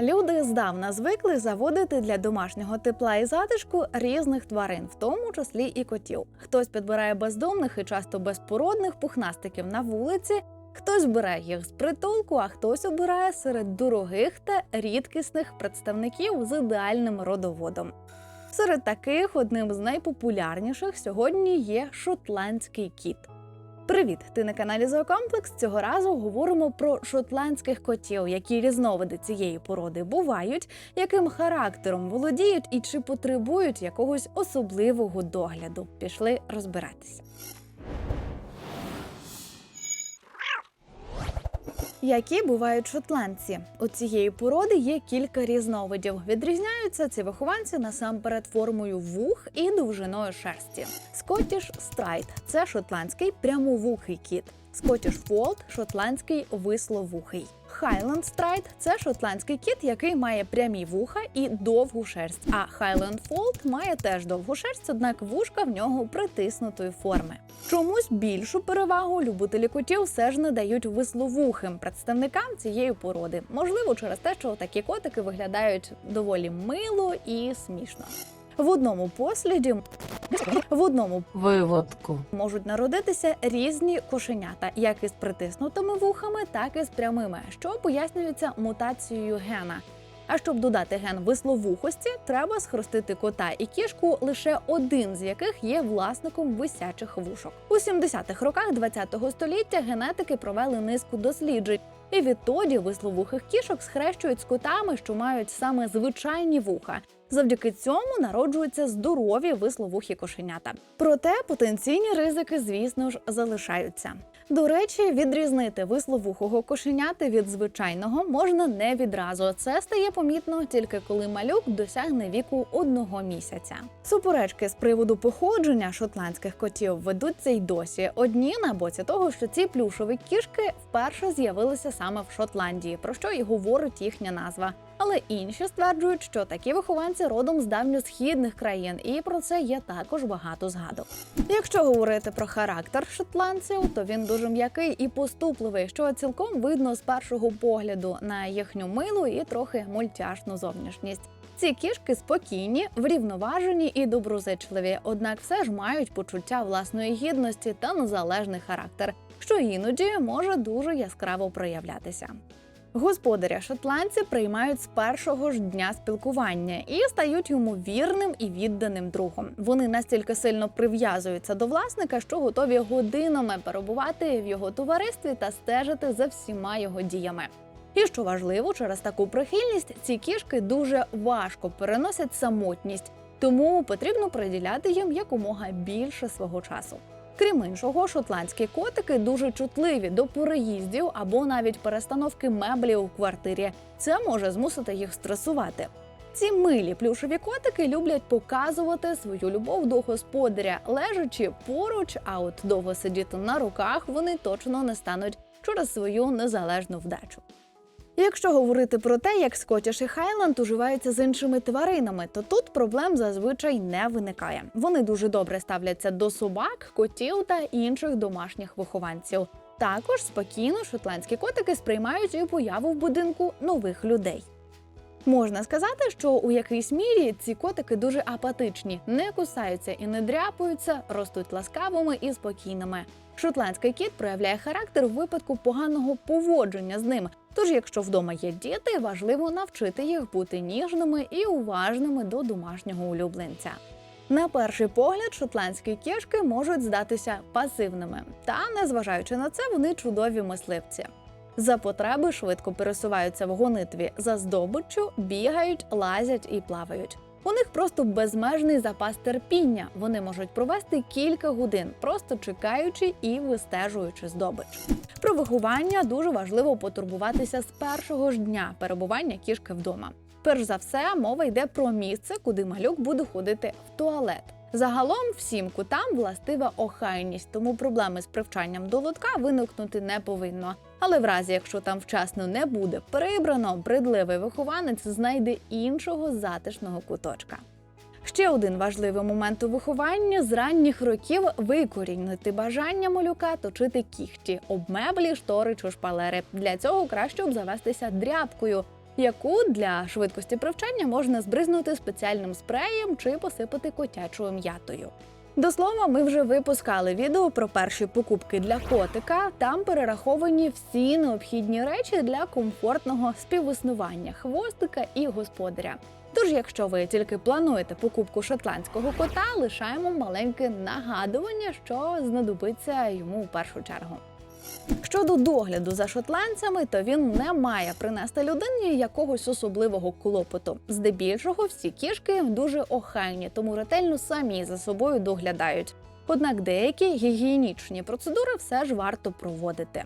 Люди здавна звикли заводити для домашнього тепла і затишку різних тварин, в тому числі і котів. Хтось підбирає бездомних і часто безпородних пухнастиків на вулиці, хтось бере їх з притулку, а хтось обирає серед дорогих та рідкісних представників з ідеальним родоводом. Серед таких одним з найпопулярніших сьогодні є шотландський кіт. Привіт! Ти на каналі Зоокомплекс. Цього разу говоримо про шотландських котів, які різновиди цієї породи бувають, яким характером володіють і чи потребують якогось особливого догляду. Пішли розбиратися. Які бувають шотландці? У цієї породи є кілька різновидів. Відрізняються ці вихованці насамперед формою вух і довжиною шерсті. Скотіш страйт – це шотландський прямовухий кіт. Скотіш фолд – шотландський висловухий. Highland Straight – це шотландський кіт, який має прямі вуха і довгу шерсть. А Highland Fold має теж довгу шерсть, однак вушка в нього притиснутої форми. Чомусь більшу перевагу любителі котів все ж надають висловухим представникам цієї породи. Можливо, через те, що такі котики виглядають доволі мило і смішно. В одному посліді в одному виводку. можуть народитися різні кошенята, як із притиснутими вухами, так і з прямими, що пояснюється мутацією гена. А щоб додати ген висловухості, треба схрестити кота і кішку, лише один з яких є власником висячих вушок. У 70-х роках ХХ століття генетики провели низку досліджень. І відтоді висловухих кішок схрещують з котами, що мають саме звичайні вуха. Завдяки цьому народжуються здорові висловухі кошенята. Проте потенційні ризики, звісно ж, залишаються. До речі, відрізнити висловухого кошенята від звичайного можна не відразу. Це стає помітно тільки коли малюк досягне віку одного місяця. Суперечки з приводу походження шотландських котів ведуться й досі. Одні на боці того, що ці плюшові кішки вперше з'явилися саме в Шотландії, про що і говорить їхня назва. Але інші стверджують, що такі вихованці родом з давньосхідних країн, і про це є також багато згадок. Якщо говорити про характер шотландців, то він дуже м'який і поступливий, що цілком видно з першого погляду на їхню милу і трохи мультяшну зовнішність. Ці кішки спокійні, врівноважені і доброзичливі, однак все ж мають почуття власної гідності та незалежний характер, що іноді може дуже яскраво проявлятися. Господаря шотландці приймають з першого ж дня спілкування і стають йому вірним і відданим другом. Вони настільки сильно прив'язуються до власника, що готові годинами перебувати в його товаристві та стежити за всіма його діями. І що важливо, через таку прихильність ці кішки дуже важко переносять самотність, тому потрібно приділяти їм якомога більше свого часу. Крім іншого, шотландські котики дуже чутливі до переїздів або навіть перестановки меблів у квартирі. Це може змусити їх стресувати. Ці милі плюшеві котики люблять показувати свою любов до господаря, лежачи поруч, а от довго сидіти на руках вони точно не стануть через свою незалежну вдачу. Якщо говорити про те, як Скотіш і Хайланд уживаються з іншими тваринами, то тут проблем зазвичай не виникає. Вони дуже добре ставляться до собак, котів та інших домашніх вихованців. Також спокійно шотландські котики сприймають і появу в будинку нових людей. Можна сказати, що у якійсь мірі ці котики дуже апатичні, не кусаються і не дряпаються, ростуть ласкавими і спокійними. Шотландський кіт проявляє характер у випадку поганого поводження з ним. Тож, якщо вдома є діти, важливо навчити їх бути ніжними і уважними до домашнього улюбленця. На перший погляд, шотландські кішки можуть здатися пасивними, та незважаючи на це, вони чудові мисливці. За потреби швидко пересуваються в гонитві за здобиччю, бігають, лазять і плавають. У них просто безмежний запас терпіння. Вони можуть провести кілька годин, просто чекаючи і вистежуючи здобич. Про виховання дуже важливо потурбуватися з першого ж дня перебування кішки вдома. Перш за все, мова йде про місце, куди малюк буде ходити в туалет. Загалом всім кутам властива охайність, тому проблеми з привчанням до лотка виникнути не повинно. Але в разі, якщо там вчасно не буде прибрано, бредливий вихованець знайде іншого затишного куточка. Ще один важливий момент у вихованні з ранніх років викорінити бажання малюка точити кіхті, об меблі, штори чи шпалери. Для цього краще обзавестися дряпкою. яку для швидкості привчання можна збризнути спеціальним спреєм чи посипати котячою м'ятою. До слова, ми вже випускали відео про перші покупки для котика. Там перераховані всі необхідні речі для комфортного співіснування хвостика і господаря. Тож, якщо ви тільки плануєте покупку шотландського кота, лишаємо маленьке нагадування, що знадобиться йому у першу чергу. Щодо догляду за шотландцями, то він не має принести людині якогось особливого клопоту. Здебільшого всі кішки дуже охайні, тому ретельно самі за собою доглядають. Однак деякі гігієнічні процедури все ж варто проводити.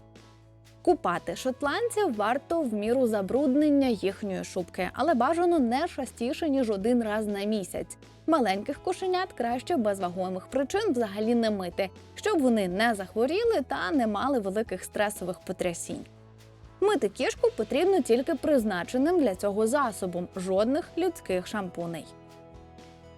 Купати шотландців варто в міру забруднення їхньої шубки, але бажано не частіше ніж один раз на місяць. Маленьких кошенят краще без вагомих причин взагалі не мити, щоб вони не захворіли та не мали великих стресових потрясінь. Мити кішку потрібно тільки призначеним для цього засобом, жодних людських шампуней.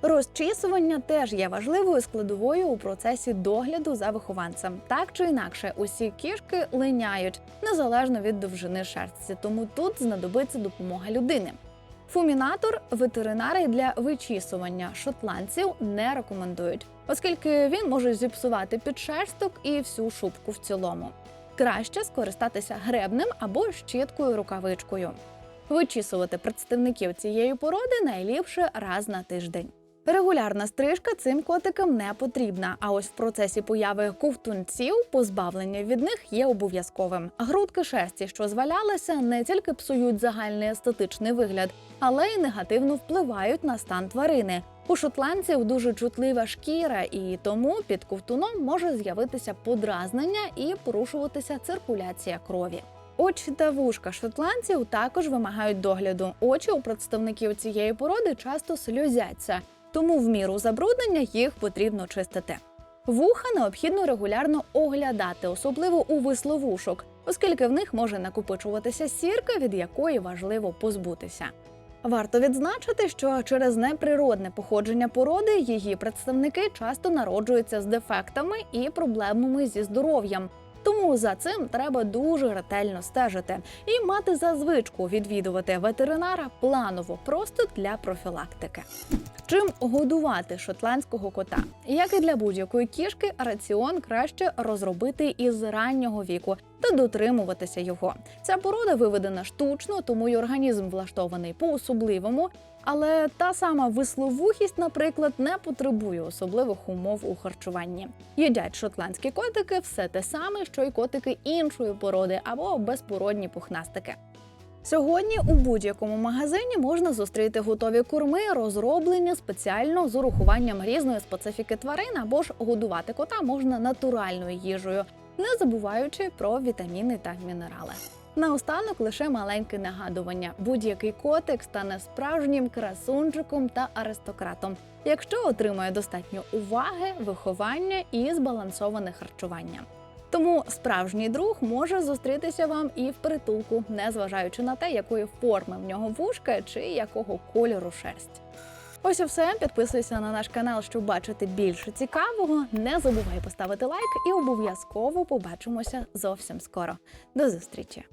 Розчісування теж є важливою складовою у процесі догляду за вихованцем. Так чи інакше, усі кішки линяють незалежно від довжини шерсті, тому тут знадобиться допомога людини. Фумінатор ветеринари для вичісування шотландців не рекомендують, оскільки він може зіпсувати підшерсток і всю шубку в цілому. Краще скористатися гребнем або щіткою рукавичкою. Вичісувати представників цієї породи найліпше раз на тиждень. Регулярна стрижка цим котикам не потрібна. А ось в процесі появи ковтунців позбавлення від них є обов'язковим. Грудки шерсті, що звалялися, не тільки псують загальний естетичний вигляд, але й негативно впливають на стан тварини. У шотландців дуже чутлива шкіра, і тому під ковтуном може з'явитися подразнення і порушуватися циркуляція крові. Очі та вушка шотландців також вимагають догляду. Очі у представників цієї породи часто сльозяться, тому в міру забруднення їх потрібно чистити. Вуха необхідно регулярно оглядати, особливо у висловушок, оскільки в них може накопичуватися сірка, від якої важливо позбутися. Варто відзначити, що через неприродне походження породи її представники часто народжуються з дефектами і проблемами зі здоров'ям. Тому за цим треба дуже ретельно стежити і мати за звичку відвідувати ветеринара планово, просто для профілактики. Чим годувати шотландського кота? Як і для будь-якої кішки, раціон краще розробити із раннього віку та дотримуватися його. Ця порода виведена штучно, тому й організм влаштований по-особливому. Але та сама висловухість, наприклад, не потребує особливих умов у харчуванні. Їдять шотландські котики все те саме, що й котики іншої породи або безпородні пухнастики. Сьогодні у будь-якому магазині можна зустріти готові корми, розроблені спеціально з урахуванням різної специфіки тварин, або ж годувати кота можна натуральною їжею, не забуваючи про вітаміни та мінерали. Наостанок лише маленьке нагадування: будь-який котик стане справжнім красунчиком та аристократом, якщо отримає достатньо уваги, виховання і збалансоване харчування. Тому справжній друг може зустрітися вам і в притулку, незважаючи на те, якої форми в нього вушка чи якого кольору шерсть. Ось і все. Підписуйся на наш канал, щоб бачити більше цікавого. Не забувай поставити лайк і обов'язково побачимося зовсім скоро. До зустрічі!